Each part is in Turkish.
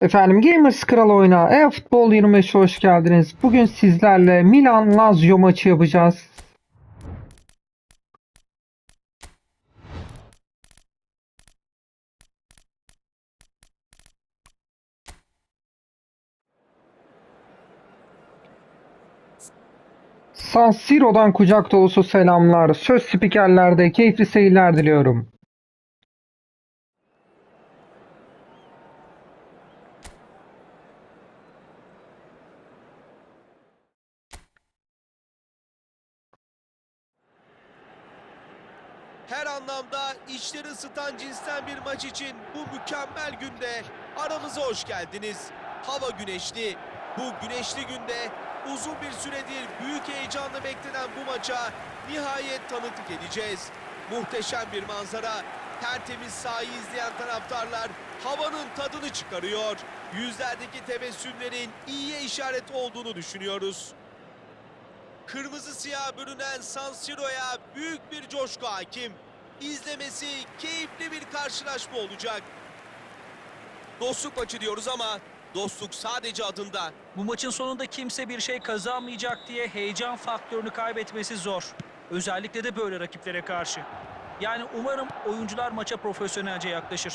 Efendim Gamers Kral oyuna e-futbol 25'e hoş geldiniz. Bugün sizlerle Milan Lazio maçı yapacağız. San Siro'dan kucak dolusu selamlar. Söz spikerlerde keyifli seyirler diliyorum. Her anlamda içleri ısıtan cinsten bir maç için bu mükemmel günde aramıza hoş geldiniz. Hava güneşli. Bu güneşli günde uzun bir süredir büyük heyecanla beklenen bu maça nihayet tanıklık edeceğiz. Muhteşem bir manzara. Tertemiz sahayı izleyen taraftarlar havanın tadını çıkarıyor. Yüzlerdeki tebessümlerin iyiye işaret olduğunu düşünüyoruz. Kırmızı siyah bürünen San Siro'ya büyük bir coşku hakim. İzlemesi keyifli bir karşılaşma olacak. Dostluk maçı diyoruz ama dostluk sadece adında. Bu maçın sonunda kimse bir şey kazanmayacak diye heyecan faktörünü kaybetmesi zor. Özellikle de böyle rakiplere karşı. Yani umarım oyuncular maça profesyonelce yaklaşır.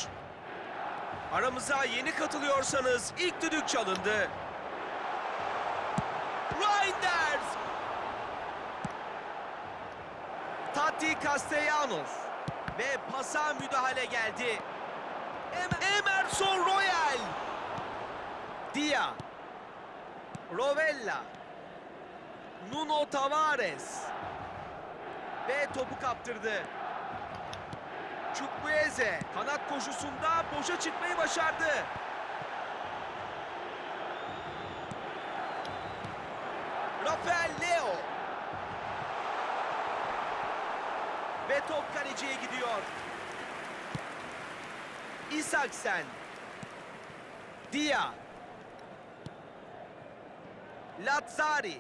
Aramıza yeni katılıyorsanız ilk düdük çalındı. Reinders! Tati Castellanos ve pasa müdahale geldi. Em- Emerson Royal. Dia. Rovella. Nuno Tavares. Ve topu kaptırdı. Chukwueze kanat koşusunda boşa çıkmayı başardı. Rafael Leo. Ve top kaleciye gidiyor. Isaksen. Dia. Lazzari.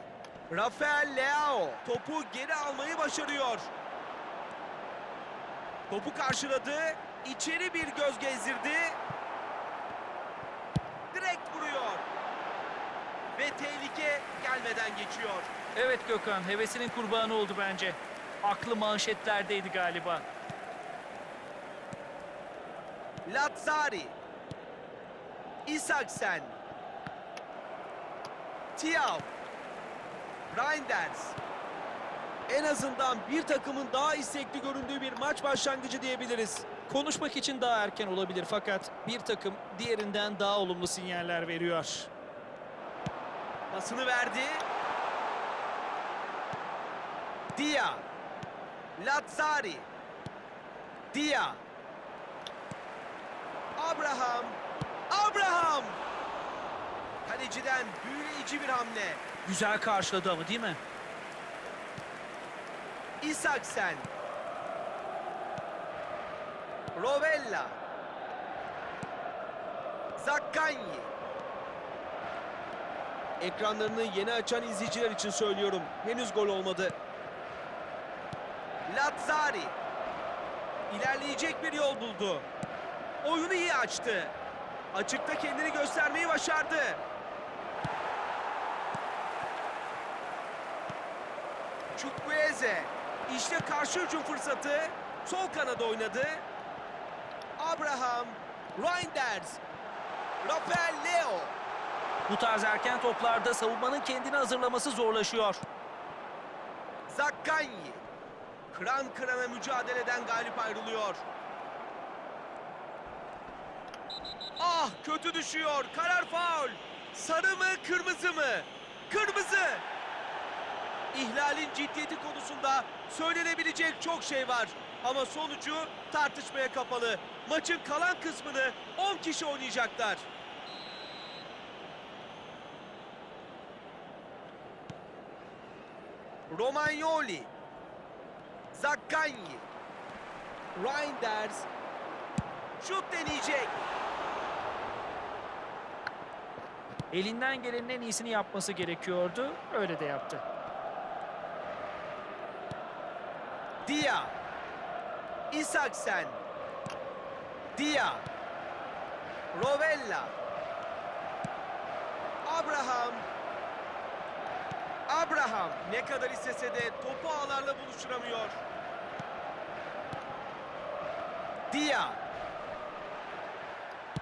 Rafael Leao topu geri almayı başarıyor. Topu karşıladı. içeri bir göz gezdirdi. Direkt vuruyor. Ve tehlike gelmeden geçiyor. Evet Gökhan, hevesinin kurbanı oldu bence. Aklı manşetlerdeydi galiba. Lazzari. Isaksen. Tiaw. Reinders. En azından bir takımın daha istekli göründüğü bir maç başlangıcı diyebiliriz. Konuşmak için daha erken olabilir fakat bir takım diğerinden daha olumlu sinyaller veriyor. Pasını verdi. Dia. Lazzari. Dia. Abraham. Abraham. Kaleciden büyüleyici bir hamle. Güzel karşıladı ama değil mi? Isaksen. Rovella. Zakkanyi. Ekranlarını yeni açan izleyiciler için söylüyorum. Henüz gol olmadı. Lazzari. İlerleyecek bir yol buldu. Oyunu iyi açtı. Açıkta kendini göstermeyi başardı. Chukwueze. İşte karşı hücum fırsatı. Sol kanada oynadı. Abraham. Reinders. Rafael Leo. Bu tarz erken toplarda savunmanın kendini hazırlaması zorlaşıyor. Zakkanyi. Kıran kırana mücadeleden galip ayrılıyor. Ah kötü düşüyor. Karar faul. Sarı mı kırmızı mı? Kırmızı. İhlalin ciddiyeti konusunda söylenebilecek çok şey var. Ama sonucu tartışmaya kapalı. Maçın kalan kısmını 10 kişi oynayacaklar. Romagnoli. Zakkanyi. Reinders. Şut deneyecek. Elinden gelenin en iyisini yapması gerekiyordu. Öyle de yaptı. Dia. Isaksen. Dia. Rovella. Abraham. Abraham ne kadar istese de topu ağlarla buluşturamıyor. Dia.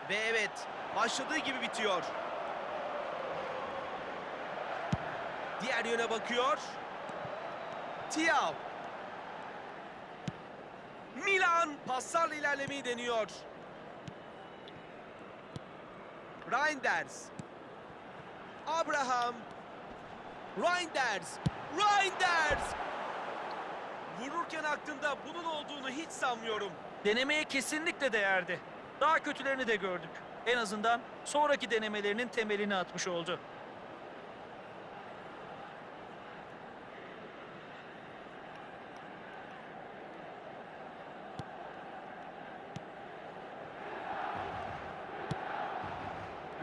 Ve evet, başladığı gibi bitiyor. Diğer yöne bakıyor. Tiaw. Milan paslarla ilerlemeyi deniyor. Reinders. Abraham. Reinders. Reinders. Vururken aklında bunun olduğunu hiç sanmıyorum. Denemeye kesinlikle değerdi. Daha kötülerini de gördük. En azından sonraki denemelerinin temelini atmış oldu.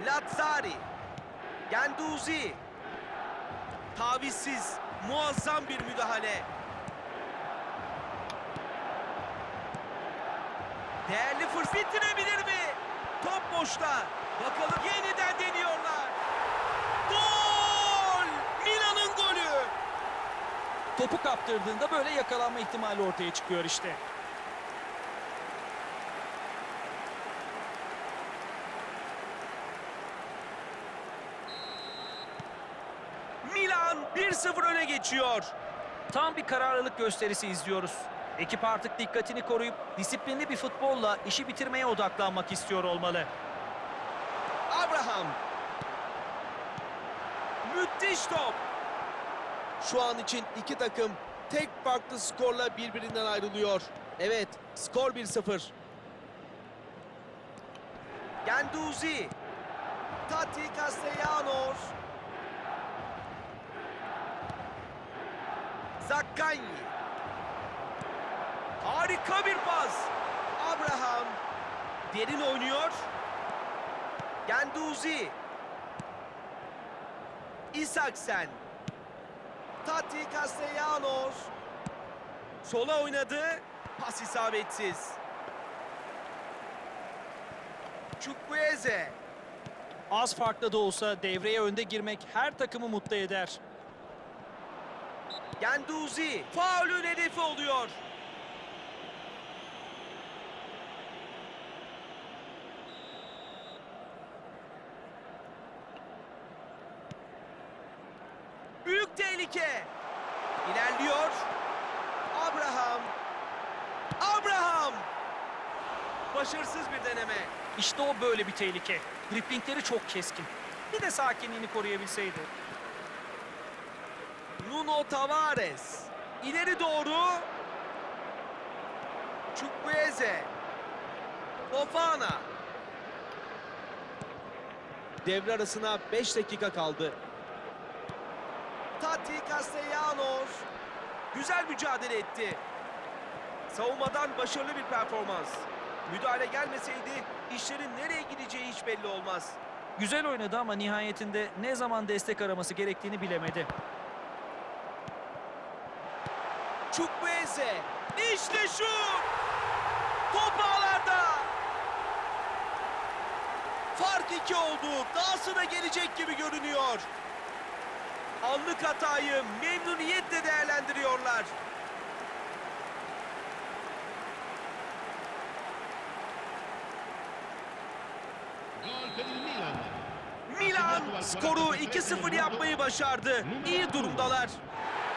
Lazzari. Genduzi. Tavizsiz, muazzam bir müdahale. Değerli fırsat bitirebilir mi? Top boşta. Bakalım yeniden deniyorlar. Gol! Milan'ın golü. Topu kaptırdığında böyle yakalanma ihtimali ortaya çıkıyor işte. Milan 1-0 öne geçiyor. Tam bir kararlılık gösterisi izliyoruz. Ekip artık dikkatini koruyup disiplinli bir futbolla işi bitirmeye odaklanmak istiyor olmalı. Abraham. Müthiş top. Şu an için iki takım tek farklı skorla birbirinden ayrılıyor. Evet, skor 1-0. Genduzi. Tati Castellanos. Zaccagni. Harika bir pas. Abraham. Derin oynuyor. Genduzi. Isaksen. Tati Castellanos. Sola oynadı. Pas isabetsiz. Chukwueze. Az farklı da olsa devreye önde girmek her takımı mutlu eder. Genduzi. Faulün hedefi oluyor. Büyük tehlike. İlerliyor. Abraham. Abraham. Başarısız bir deneme. İşte o böyle bir tehlike. Driplingleri çok keskin. Bir de sakinliğini koruyabilseydi. Nuno Tavares. İleri doğru. Chukwueze. Fofana. Devre arasına 5 dakika kaldı. Tati Castellanos. Güzel mücadele etti. Savunmadan başarılı bir performans. Müdahale gelmeseydi işlerin nereye gideceği hiç belli olmaz. Güzel oynadı ama nihayetinde ne zaman destek araması gerektiğini bilemedi. Chukwueze. İşte şu. Top ağlarda. Fark iki oldu. Dahası da gelecek gibi görünüyor. Anlık hatayı memnuniyetle değerlendiriyorlar. Milan skoru 2-0 yapmayı başardı. İyi durumdalar.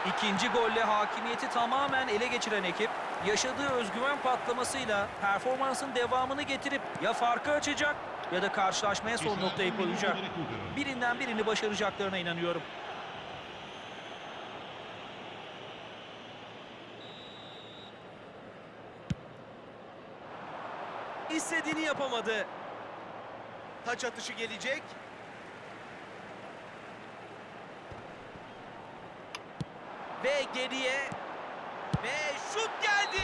İkinci golle hakimiyeti tamamen ele geçiren ekip yaşadığı özgüven patlamasıyla performansın devamını getirip ya farkı açacak ya da karşılaşmaya son noktayı koyacak. Birinden birini başaracaklarına inanıyorum. İstediğini yapamadı. Taç atışı gelecek. Ve geriye ve şut geldi.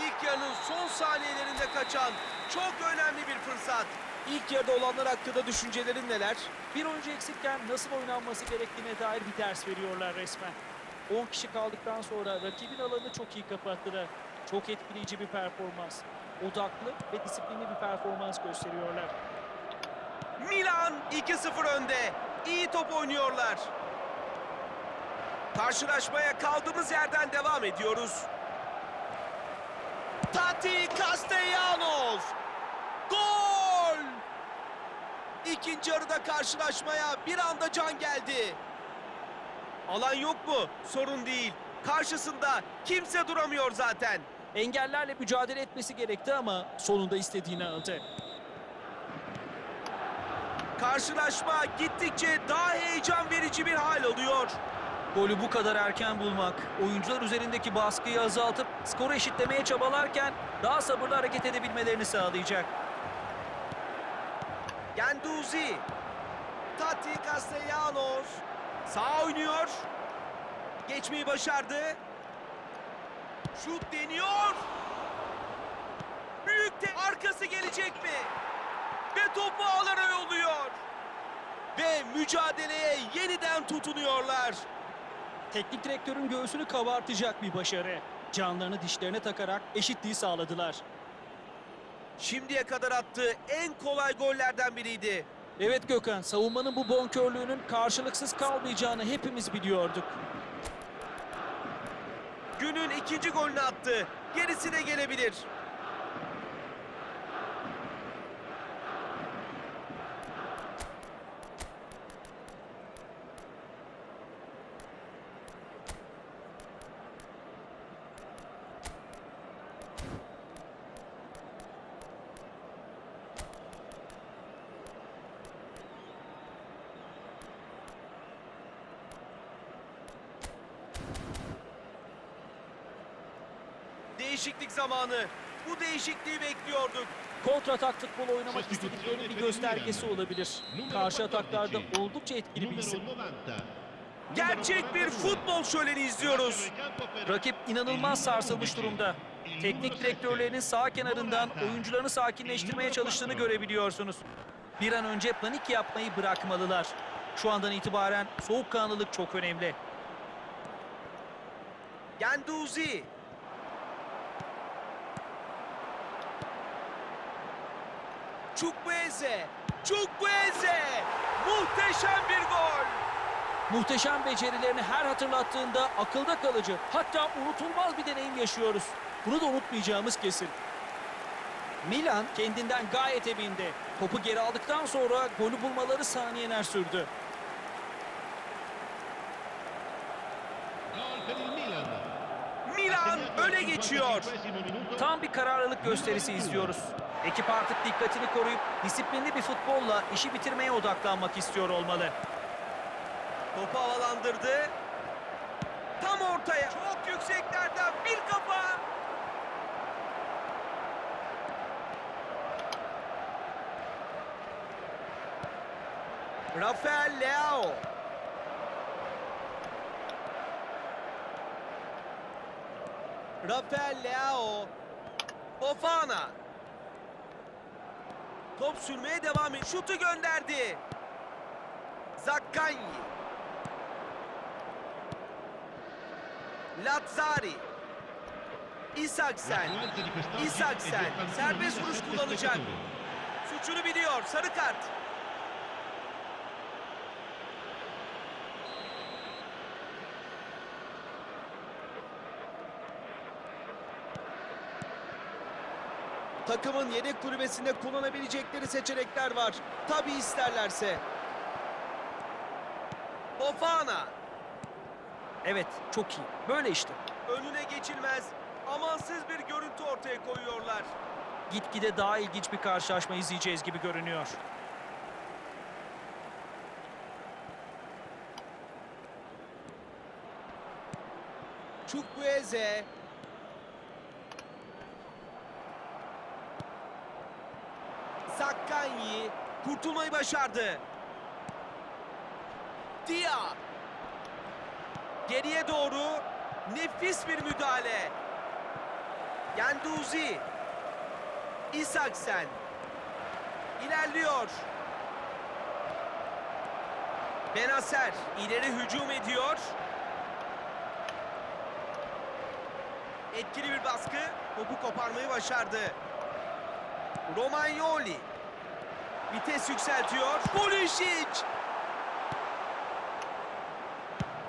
İlk yarının son saniyelerinde kaçan çok önemli bir fırsat. İlk yarıda olanlar hakkında düşüncelerin neler? Bir oyuncu eksikken nasıl oynanması gerektiğine dair bir ders veriyorlar resmen. 10 kişi kaldıktan sonra rakibin alanını çok iyi kapattılar. Çok etkileyici bir performans. Odaklı ve disiplinli bir performans gösteriyorlar. Milan 2-0 önde. İyi top oynuyorlar. Karşılaşmaya kaldığımız yerden devam ediyoruz. Tati Castellanos. Gol! İkinci yarıda karşılaşmaya bir anda can geldi. Alan yok mu? Sorun değil. Karşısında kimse duramıyor zaten. Engellerle mücadele etmesi gerekti ama sonunda istediğini aldı. Karşılaşma gittikçe daha heyecan verici bir hal alıyor. Golü bu kadar erken bulmak, oyuncular üzerindeki baskıyı azaltıp skoru eşitlemeye çabalarken daha sabırlı hareket edebilmelerini sağlayacak. Genduzi. Tati Castellanos. Sağ oynuyor. Geçmeyi başardı. Şut deniyor. Büyük te arkası gelecek mi? Ve topu ağlara yolluyor. Ve mücadeleye yeniden tutunuyorlar. Teknik direktörün göğsünü kabartacak bir başarı. Canlarını dişlerine takarak eşitliği sağladılar. Şimdiye kadar attığı en kolay gollerden biriydi. Evet Gökhan, savunmanın bu bonkörlüğünün karşılıksız kalmayacağını hepimiz biliyorduk. Günün ikinci golünü attı. Gerisi de gelebilir. Zamanı. Bu değişikliği bekliyorduk. Kontratak futbol oynamak istediklerinin bir göstergesi olabilir. Karşı ataklarda oldukça etkili bir isim. Gerçek bir futbol şöleni izliyoruz. Rakip inanılmaz sarsılmış durumda. Teknik direktörlerinin sağ kenarından oyuncularını sakinleştirmeye çalıştığını görebiliyorsunuz. Bir an önce panik yapmayı bırakmalılar. Şu andan itibaren soğukkanlılık çok önemli. Genduzi. Çukbueze. Çukbueze. Muhteşem bir gol. Muhteşem becerilerini her hatırlattığında akılda kalıcı, hatta unutulmaz bir deneyim yaşıyoruz. Bunu da unutmayacağımız kesin. Milan kendinden gayet emindi. Topu geri aldıktan sonra golü bulmaları saniyeler sürdü. Milan öne geçiyor. Tam bir kararlılık gösterisi izliyoruz. Ekip artık dikkatini koruyup disiplinli bir futbolla işi bitirmeye odaklanmak istiyor olmalı. Topu havalandırdı. Tam ortaya. Çok yükseklerden bir kafa. Rafael Leao. Rafael Leao. Fofana. Top sürmeye devam ediyor. Şutu gönderdi. Zakkanyi. Lazzari. İsaksen. İsaksen. Serbest vuruş kullanacak. Suçunu biliyor. Sarı kart. Takımın yedek kulübesinde kullanabilecekleri seçenekler var. Tabi isterlerse. Fofana. Evet, çok iyi. Böyle işte. Önüne geçilmez. Amansız bir görüntü ortaya koyuyorlar. Gitgide daha ilginç bir karşılaşma izleyeceğiz gibi görünüyor. Çukbueze. Zakkanyi kurtulmayı başardı. Dia. Geriye doğru nefis bir müdahale. Genduzi. İsaksen. İlerliyor. Benacer ileri hücum ediyor. Etkili bir baskı. Topu koparmayı başardı. Romagnoli. Vites yükseltiyor. Pulisic.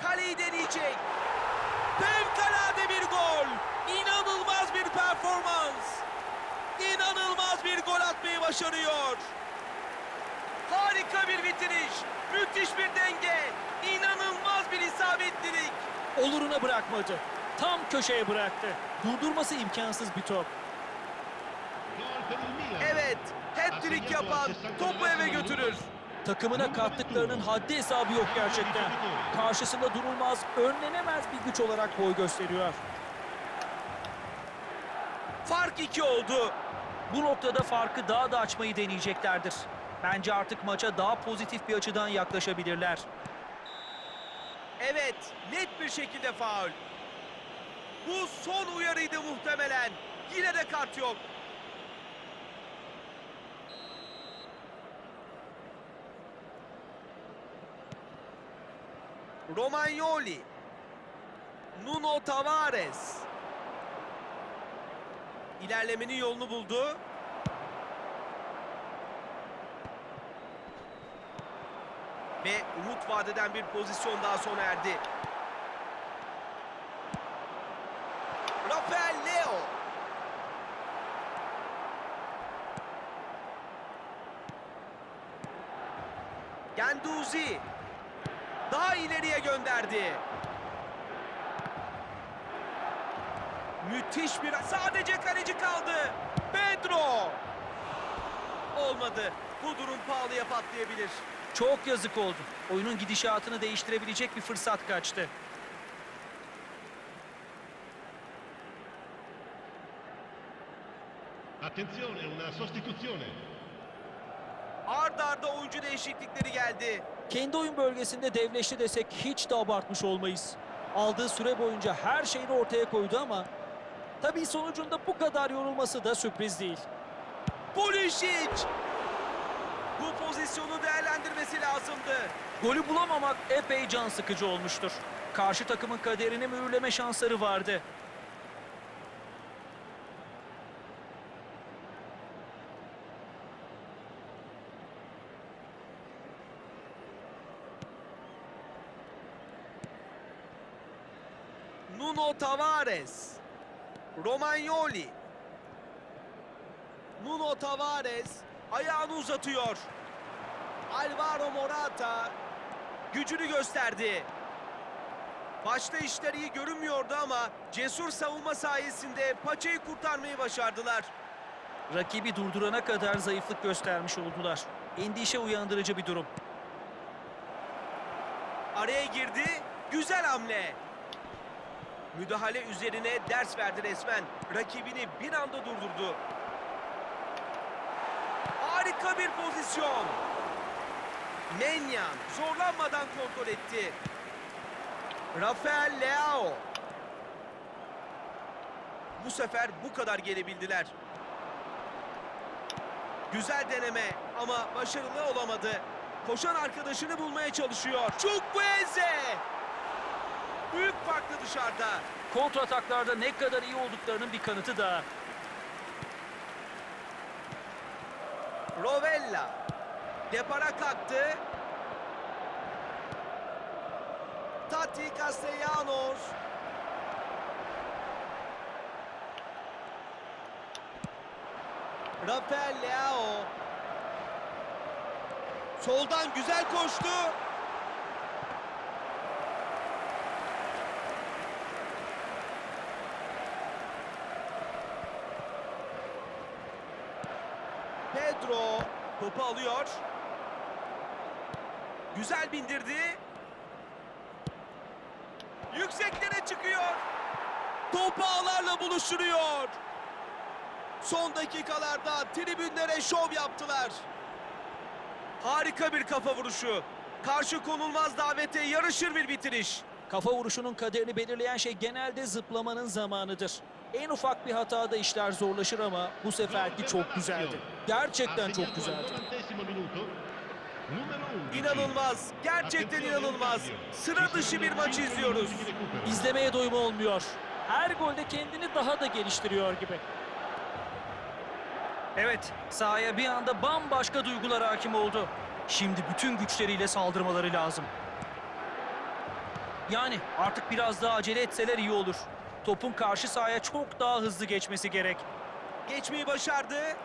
Kaleyi deneyecek. Fevkalade bir gol. İnanılmaz bir performans. İnanılmaz bir gol atmayı başarıyor. Harika bir bitiriş. Müthiş bir denge. İnanılmaz bir isabetlilik. Oluruna bırakmadı. Tam köşeye bıraktı. Durdurması imkansız bir top. Gol per il Milan. Evet, hat-trick yapan topu eve götürür. Takımına kattıklarının haddi hesabı yok gerçekten. Karşısında durulmaz, önlenemez bir güç olarak boy gösteriyor. Fark iki oldu. Bu noktada farkı daha da açmayı deneyeceklerdir. Bence artık maça daha pozitif bir açıdan yaklaşabilirler. Evet, net bir şekilde faul. Bu son uyarıydı muhtemelen. Yine de kart yok. Romagnoli. Nuno Tavares. İlerlemenin yolunu buldu. Ve umut vadeden bir pozisyon daha sona erdi. Rafael Leo. Genduzi. İleriye gönderdi. Müthiş bir... Sadece kaleci kaldı. Pedro. Olmadı. Bu durum pahalıya patlayabilir. Çok yazık oldu. Oyunun gidişatını değiştirebilecek bir fırsat kaçtı. Attenzione, una sostituzione. Ard arda oyuncu değişiklikleri geldi. Kendi oyun bölgesinde devleşti desek hiç de abartmış olmayız. Aldığı süre boyunca her şeyini ortaya koydu ama tabii sonucunda bu kadar yorulması da sürpriz değil. Pulisic. Bu pozisyonu değerlendirmesi lazımdı. Golü bulamamak epey can sıkıcı olmuştur. Karşı takımın kaderini mühürleme şansları vardı. Nuno Tavares. Romagnoli. Nuno Tavares ayağını uzatıyor. Alvaro Morata gücünü gösterdi. Başta işler iyi görünmüyordu ama cesur savunma sayesinde paçayı kurtarmayı başardılar. Rakibi durdurana kadar zayıflık göstermiş oldular. Endişe uyandırıcı bir durum. Araya girdi. Güzel hamle. Müdahale üzerine ders verdi resmen. Rakibini bir anda durdurdu. Harika bir pozisyon. Menyan zorlanmadan kontrol etti. Rafael Leao. Bu sefer bu kadar gelebildiler. Güzel deneme ama başarılı olamadı. Koşan arkadaşını bulmaya çalışıyor. Chukwueze! Büyük farklı dışarıda. Kontrataklarda ne kadar iyi olduklarının bir kanıtı daha. Rovella. Depara kalktı. Tati Castellanos. Rafael Leao. Soldan güzel koştu. Pedro topu alıyor. Güzel bindirdi. Yükseklere çıkıyor. Topu ağlarla buluşturuyor. Son dakikalarda tribünlere şov yaptılar. Harika bir kafa vuruşu. Karşı konulmaz davete yarışır bir bitiriş. Kafa vuruşunun kaderini belirleyen şey genelde zıplamanın zamanıdır. En ufak bir hatada işler zorlaşır ama bu seferki çok güzeldi. Gerçekten çok güzeldi. İnanılmaz. Gerçekten inanılmaz. Sıra dışı bir maç izliyoruz. İzlemeye doyum olmuyor. Her golde kendini daha da geliştiriyor gibi. Evet, sahaya bir anda bambaşka duygular hakim oldu. Şimdi bütün güçleriyle saldırmaları lazım. Yani artık biraz daha acele etseler iyi olur. Topun karşı sahaya çok daha hızlı geçmesi gerek. Geçmeyi başardı.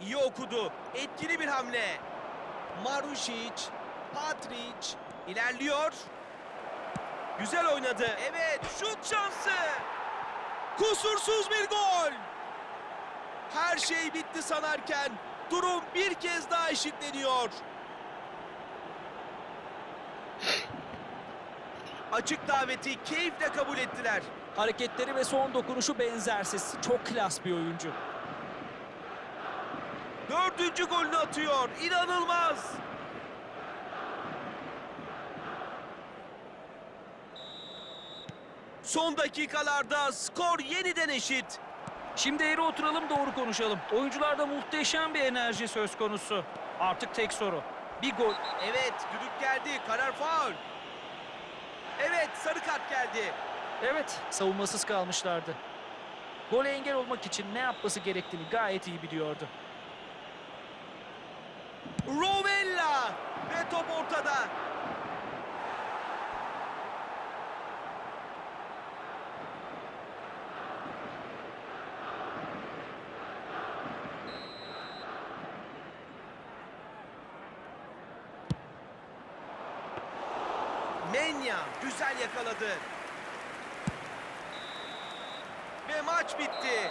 İyi okudu. Etkili bir hamle. Marušić, Patrić ilerliyor. Güzel oynadı. Evet, şut şansı. Kusursuz bir gol. Her şey bitti sanarken durum bir kez daha eşitleniyor. Açık daveti keyifle kabul ettiler. Hareketleri ve son dokunuşu benzersiz. Çok klas bir oyuncu. Dördüncü golünü atıyor. İnanılmaz. Son dakikalarda skor yeniden eşit. Şimdi eğri oturalım doğru konuşalım. Oyuncularda muhteşem bir enerji söz konusu. Artık tek soru. Bir gol Evet, düdük geldi. Karar faul. Evet, sarı kart geldi. Evet, savunmasız kalmışlardı. Gole engel olmak için ne yapması gerektiğini gayet iyi biliyordu. Rovella ve top ortada. Menya güzel yakaladı. Ve maç bitti.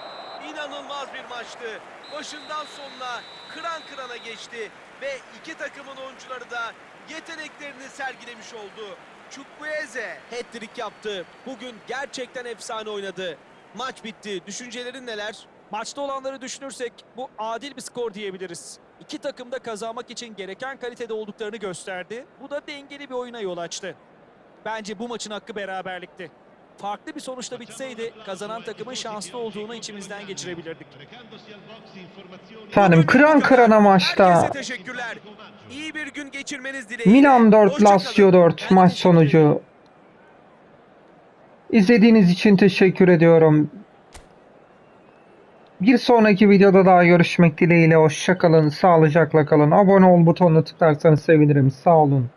İnanılmaz bir maçtı. Başından sonuna kıran kırana geçti ve iki takımın oyuncuları da yeteneklerini sergilemiş oldu. Chukwueze hat-trick yaptı. Bugün gerçekten efsane oynadı. Maç bitti. Düşüncelerin neler? Maçta olanları düşünürsek bu adil bir skor diyebiliriz. İki takım da kazanmak için gereken kalitede olduklarını gösterdi. Bu da dengeli bir oyuna yol açtı. Bence bu maçın hakkı beraberlikti. Farklı bir sonuçta bitseydi kazanan takımın şanslı olduğunu içimizden geçirebilirdik. Efendim kıran kırana maçta Herkese teşekkürler. İyi bir gün geçirmeniz dileğiyle. Milan 4 Hoşça kalın. Lazio 4 maç sonucu. İzlediğiniz için teşekkür ediyorum. Bir sonraki videoda daha görüşmek dileğiyle. Hoşçakalın, sağlıcakla kalın. Abone ol butonuna tıklarsanız sevinirim. Sağ olun.